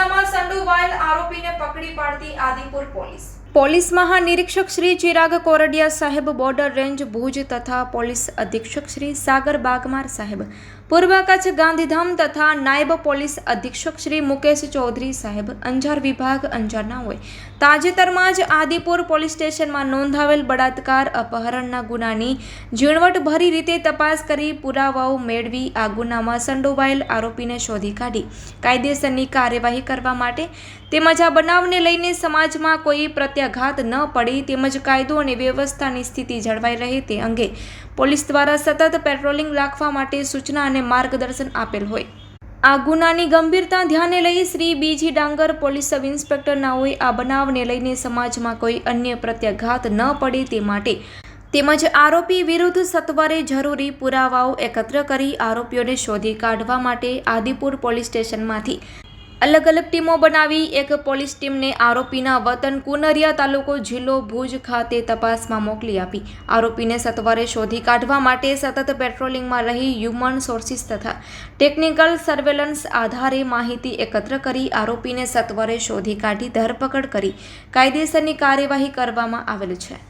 ગુનામાં સંડોવાયેલ આરોપીને પકડી પાડતી આદિપુર પોલીસ. પોલીસ મહાનિરીક્ષક શ્રી ચિરાગ કોરડિયા સાહેબ બોર્ડર રેન્જ ભુજ તથા પોલીસ અધિક્ષક શ્રી સાગર બાગમાર સાહેબ, પૂર્વ કચ્છ ગાંધીધામ તથા નાયબ પોલીસ અધિક્ષક શ્રી મુકેશ ચૌધરી સાહેબ, અંજાર વિભાગ અંજારના હોય. તાજેતરમાં જ આદિપુર પોલીસ સ્ટેશનમાં નોંધાવેલ બળાત્કાર અપહરણના ગુનાની ઝીણવટભરી રીતે તપાસ કરી પુરાવાઓ મેળવી, આ ગુનામાં સંડોવાયેલ આરોપીને શોધી કાઢી. કાયદેસરની કાર્યવાહી કરવા માટે તેમજ આ બનાવને લઈને સમાજમાં કોઈ પ્રત્યાઘાત ન પડે તેમજ કાયદો અને વ્યવસ્થાની સ્થિતિ જળવાઈ રહે તે અંગે પોલીસ દ્વારા સતત પેટ્રોલિંગ રાખવા માટે સૂચના અને માર્ગદર્શન આપેલ હોય. આ ગુનાની ગંભીરતા ધ્યાને લઈ શ્રી બીજી ડાંગર પોલીસ સબ ઇન્સ્પેક્ટર આ બનાવને લઈને સમાજમાં કોઈ અન્ય પ્રત્યાઘાત ન પડે તે માટે તેમજ આરોપી વિરુદ્ધ સત્વરે જરૂરી પુરાવાઓ એકત્ર કરી આરોપીઓને શોધી કાઢવા માટે આદિપુર પોલીસ સ્ટેશનમાંથી અલગ અલગ ટીમો બનાવી એક પોલીસ ટીમને આરોપીના વતન કુનરિયા તાલુકો જિલ્લો ભુજ ખાતે તપાસમાં મોકલી આપી. આરોપીને સત્વરે શોધી કાઢવા માટે સતત પેટ્રોલિંગમાં રહી હ્યુમન સોર્સિસ તથા ટેકનિકલ સર્વેલન્સ આધારે માહિતી એકત્ર કરી આરોપીને સત્વરે શોધી કાઢી ધરપકડ કરી. કાયદેસરની કાર્યવાહી કરવામાં આવેલ છે.